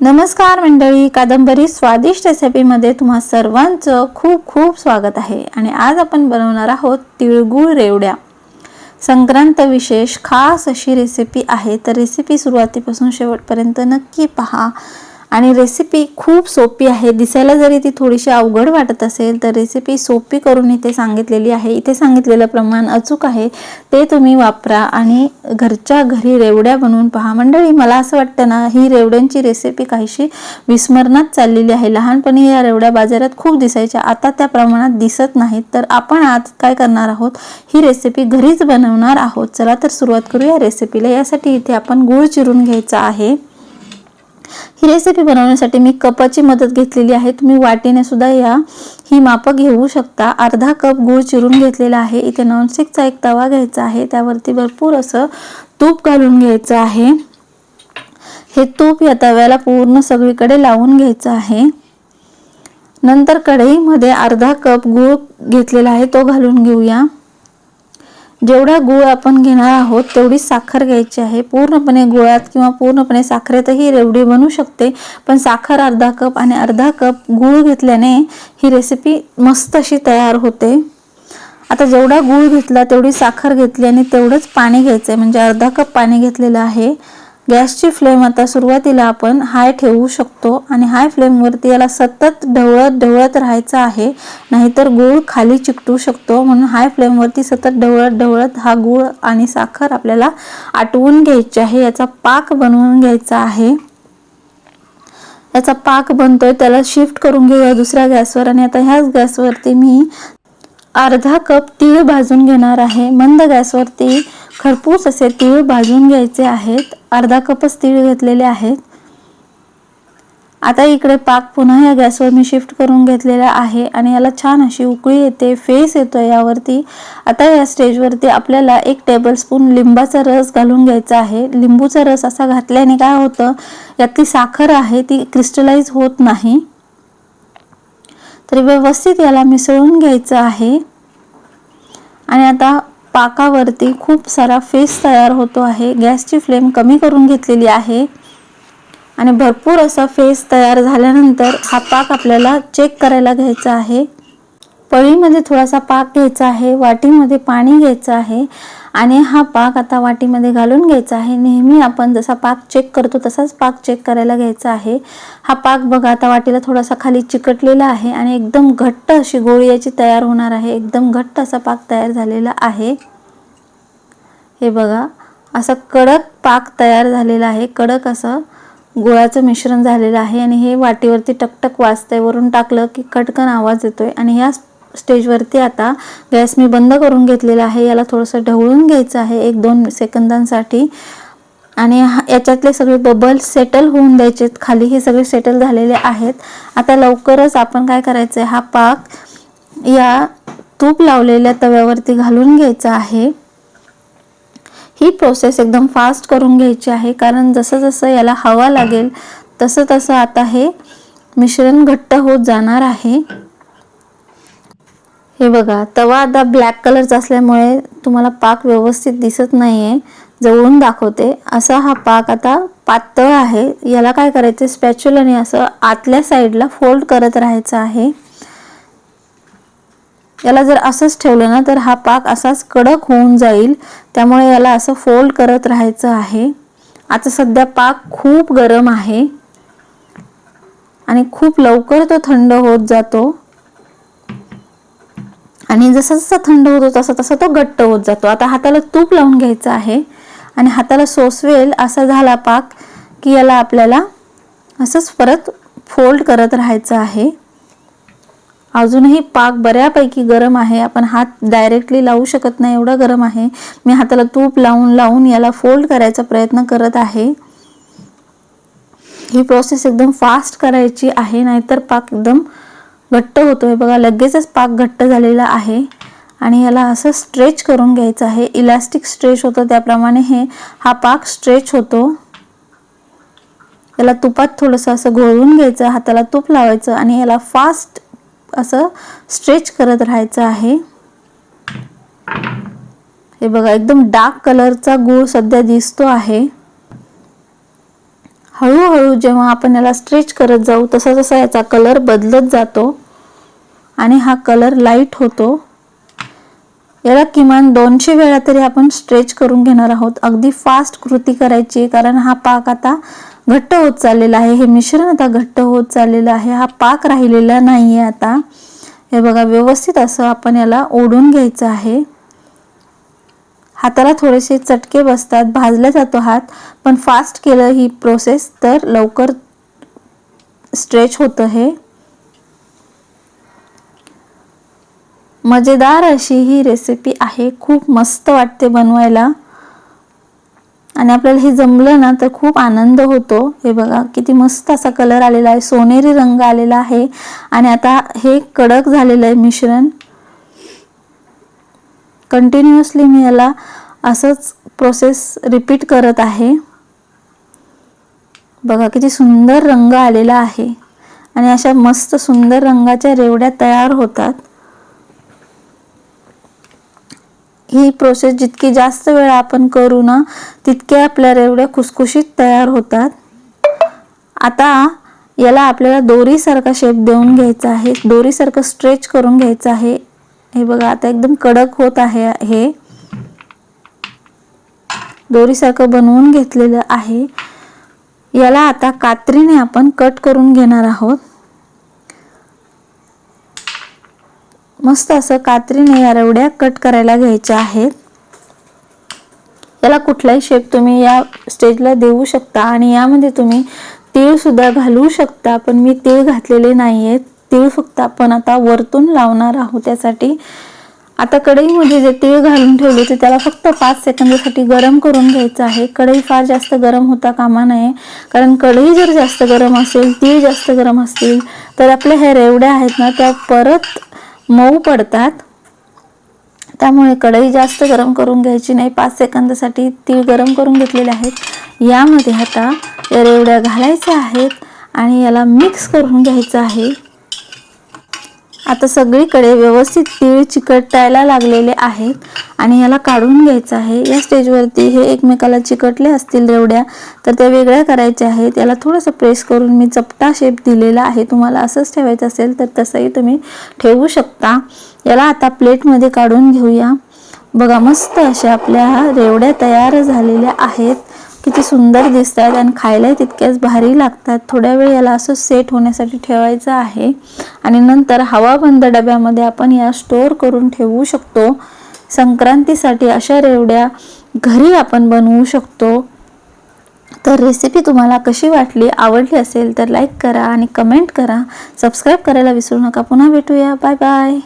नमस्कार मंडळी कादंबरी स्वादिष्ट रेसिपीमध्ये तुम्हा सर्वांचं खूप खूप स्वागत आहे. आणि आज आपण बनवणार आहोत तिळगुळ रेवड्या. संक्रांत विशेष खास अशी रेसिपी आहे तर रेसिपी सुरुवातीपासून शेवटपर्यंत नक्की पहा. आणि रेसिपी खूप सोपी आहे. दिसायला जरी ती थोडीशी अवघड वाटत असेल तर रेसिपी सोपी करून इथे सांगितलेली आहे. इथे सांगितलेलं प्रमाण अचूक आहे. ते तुम्ही वापरा आणि घरच्या घरी रेवड्या बनवून पहा. मंडळी मला असं वाटतं ना ही रेवड्यांची रेसिपी काहीशी विस्मरणात चाललेली आहे. लहानपणी या रेवड्या बाजारात खूप दिसायच्या. आता त्या प्रमाणात दिसत नाहीत. तर आपण आज काय करणार आहोत? ही रेसिपी घरीच बनवणार आहोत. चला तर सुरुवात करूया रेसिपीला यासाठी इथे आपण गूळ चिरून घ्यायचा आहे. ही रेसिपी बनवण्यासाठी मी कपाची मदत घेतलेली आहे. तुम्ही वाटीने सुद्धा या. ही मापं घेऊ शकता. अर्धा कप गूळ चिरून घेतलेला आहे. इथे नॉनस्टिकचा एक तवा घ्यायचा आहे. त्यावरती भरपूर असं तूप घालून घ्यायचं आहे. हे तूप या तव्याला पूर्ण सगळीकडे लावून घ्यायचं आहे. नंतर कढईमध्ये अर्धा कप गूळ घेतलेला आहे. तो घालून घेऊया. जेवढा गुळ आपण घेणार आहोत तेवढी साखर घ्यायची आहे. पूर्णपणे गुळात किंवा पूर्णपणे साखरेतही रेवडी बनू शकते. पण साखर अर्धा कप आणि अर्धा कप गूळ घेतल्याने ही रेसिपी मस्त अशी तयार होते. आता जेवढा गूळ घेतला तेवढी साखर घेतली आणि तेवढंच पाणी घ्यायचं आहे म्हणजे अर्धा कप पाणी घेतलेलं आहे. गॅसची फ्लेम आता सुरुवातीला आपण हाय ठेवू शकतो आणि हाय फ्लेमवरती याला सतत ढवळत ढवळत राहायचं आहे. नाहीतर गूळ खाली चिकटू शकतो. म्हणून हाय फ्लेमवरती सतत ढवळत ढवळत हा गूळ आणि साखर आपल्याला आटवून घ्यायची आहे. याचा पाक बनवून घ्यायचा आहे. याचा पाक बनतोय. त्याला शिफ्ट करून घेऊया दुसऱ्या गॅसवर आणि आता ह्याच गॅसवरती मी अर्धा कप तीळ भाजून घेणार आहे. मंद गॅसवरती खरपूस असे तीळ भाजून घ्यायचे आहेत. अर्धा कपच तीळ घेतलेले आहेत. आता इकडे पाक पुन्हा या गॅसवर मी शिफ्ट करून घेतलेला आहे आणि याला छान अशी उकळी येते फेस येतो यावरती. आता या स्टेजवरती आपल्याला एक टेबलस्पून लिंबाचा रस घालून घ्यायचा आहे. लिंबूचा रस असा घातल्याने काय होतं यातली साखर आहे ती क्रिस्टलाइज होत नाही. तर व्यवस्थित याला मिसळून घ्यायचं आहे. आणि आता पाकावरती खूप सारा फेस तयार होतो आहे. गॅसची फ्लेम कमी करून घेतलेली आहे. आणि भरपूर असा फेस तयार झाल्यानंतर हा पाक आपल्याला चेक करायला घ्यायचा आहे. पळीमध्ये थोडासा पाक घ्यायचा आहे वाटीमध्ये पाणी घ्यायचं आहे आणि हा पाक आता वाटीमध्ये घालून घ्यायचा आहे. नेहमी आपण जसा पाक चेक करतो तसाच पाक चेक करायला घ्यायचा आहे. हा पाक बघा आता वाटीला थोडासा खाली चिकटलेला आहे आणि एकदम घट्ट अशी गोळी याची तयार होणार आहे. एकदम घट्ट असा पाक तयार झालेला आहे. हे बघा असा कडक पाक तयार झालेला आहे. कडक असं गुळाचं मिश्रण झालेलं आहे आणि हे वाटीवरती टकटक वाजतंय. वरून टाकलं की कटकन आवाज येतोय आणि ह्या स्टेजवरती आता गॅस मी बंद करून घेतलेला आहे. याला थोडंसं ढवळून घ्यायचं आहे. एक दोन सेकंदांसाठी. आणि याच्यातले सगळे बबल्स सेटल होऊन द्यायचे. खाली हे सगळे सेटल झालेले आहेत. आता लवकरच आपण काय करायचं आहे हा पाक या तूप लावलेल्या तव्यावरती घालून घ्यायचा आहे. ही प्रोसेस एकदम फास्ट करून घ्यायची आहे. कारण जसं जसं याला हवा लागेल तसं तसं आता हे मिश्रण घट्ट होत जाणार आहे. हे बघा तवा आता ब्लॅक कलरचा असल्यामुळे तुम्हाला पाक व्यवस्थित दिसत नाही आहे जवळून दाखवते. असा हा पाक आता पातळ आहे. याला काय करायचं? स्पॅच्युलाने असं आतल्या साईडला फोल्ड करत राहायचं आहे. याला जर असंच ठेवलं ना तर हा पाक असाच कडक होऊन जाईल. त्यामुळे याला असं फोल्ड करत राहायचं आहे. आता सध्या पाक खूप गरम आहे. आणि खूप लवकर तो थंड होत जातो. आणि जसा जसा थंड होतो तसा तसा तो घट्ट होत जातो. आता हाताला तूप लावून घ्यायचं आहे आणि हाताला सोसवेल असा झाला पाक की याला आपल्याला असंच परत फोल्ड करत राहायचं आहे. अजूनही पाक बऱ्यापैकी गरम आहे. आपण हात डायरेक्टली लावू शकत नाही एवढा गरम आहे. मी हाताला तूप लावून लावून याला फोल्ड करायचा प्रयत्न करत आहे. ही प्रोसेस एकदम फास्ट करायची आहे नाहीतर पाक एकदम घट्ट होतोय. बघा लगेचच पाक घट्ट झालेला आहे. आणि याला असं स्ट्रेच करून घ्यायचं आहे. इलास्टिक स्ट्रेच होतं त्याप्रमाणे हे हा पाक स्ट्रेच होतो. याला तुपात थोडंसं असं घोळून घ्यायचं हाताला तूप लावायचं आणि याला फास्ट असं स्ट्रेच करत राहायचं आहे. हे बघा एकदम डार्क कलरचा गूळ सध्या दिसतो आहे. हळूहळू जेव्हा आपण याला स्ट्रेच करत जाऊ तसा तसा याचा कलर बदलत जातो. आणि हा कलर लाइट होतो. याला किमान दोनशे वेळा तरी आपण स्ट्रेच करून घेणार आहोत. अगदी फास्ट कृती करायची कारण हा पाक आता घट्ट होत चाललेला आहे. हे मिश्रण आता घट्ट होत चाललेलं आहे. हा पाक राहिलेला नाही आहे आता. हे बघा व्यवस्थित असं आपण याला ओढून घ्यायचं आहे. हाताला थोडेसे चटके बसतात भाजला जातो हात पण फास्ट केलं ही प्रोसेस तर लवकर स्ट्रेच होतं हे. मजेदार अशी ही रेसिपी आहे. खूप मस्त वाटते बनवायला. आणि आपल्याला हे जमलं ना तर खूप आनंद होतो. हे बघा किती मस्त असा कलर आलेला आहे. सोनेरी रंग आलेला आहे. आणि आता हे कडक झालेलं आहे मिश्रण. कंटिन्युअसली मी याला असंच प्रोसेस रिपीट करत आहे. बघा किती सुंदर रंग आलेला आहे. आणि अशा मस्त सुंदर रंगाच्या रेवड्या तयार होतात. ही प्रोसेस जितकी जास्त वेळा आपण करू ना तितके आपल्या रेवड्या खुसखुशीत तयार होतात. आता याला आपल्याला दोरीसारखा शेप देऊन घ्यायचा आहे. दोरीसारखं स्ट्रेच करून घ्यायचं आहे. हे बघा आता एकदम कडक होत आहे हे. दोरीसारखं बनवून घेतलेलं आहे. याला आता कात्रीने आपण कट करून घेणार आहोत. मस्त असं कात्रीने या रेवड्या कट करायला घ्यायच्या आहेत. याला कुठलाही शेप तुम्ही या स्टेजला देऊ शकता आणि यामध्ये तुम्ही तीळ सुद्धा घालू शकता पण मी तीळ घातलेले नाही आहेत तीळ फक्त आपण आता वरतून लावणार आहोत त्यासाठी. आता कढईमध्ये जे तीळ घालून ठेवले होते त्याला फक्त पाच सेकंदासाठी गरम करून घ्यायचं आहे. कढई फार जास्त गरम होता कामा नये. कारण कढई जर जास्त गरम असेल तीळ जास्त गरम असतील तर आपल्या ह्या रेवड्या आहेत ना त्या परत मऊ पडतात. त्यामुळे कढई जास्त गरम करून घ्यायची नाही. पाच सेकंदासाठी तीळ गरम करून घेतलेले आहेत. यामध्ये आता या रेवड्या घालायच्या आहेत आणि याला मिक्स करून घ्यायचं आहे. आता सगळीकडे व्यवस्थित तीळ चिकटायला लागलेले आहेत आणि याला काढून घ्यायचं आहे. या स्टेजवरती हे एकमेकाला चिकटले असतील रेवड्या तर त्या वेगळ्या करायच्या आहेत. याला थोडंसं प्रेस करून मी चपटा शेप दिलेला आहे. तुम्हाला असंच ठेवायचं असेल तर तसंही तुम्ही ठेवू शकता. याला आता प्लेटमध्ये काढून घेऊया. बघा मस्त अशा आपल्या रेवड्या तयार झालेल्या आहेत. किती सुंदर दिसत आहेत आणि खायलाही तितक्याच भारी लागतात. थोड्या वेळ याला असं सेट होण्यासाठी ठेवायचं आहे. आणि नंतर हवाबंद डब्यामध्ये आपण या स्टोअर करून ठेवू शकतो. संक्रांतीसाठी अशा रेवड्या घरी आपण बनवू शकतो. तर रेसिपी तुम्हाला कशी वाटली आवडली असेल तर लाईक करा आणि कमेंट करा. सबस्क्राईब करायला विसरू नका. पुन्हा भेटूया. Bye bye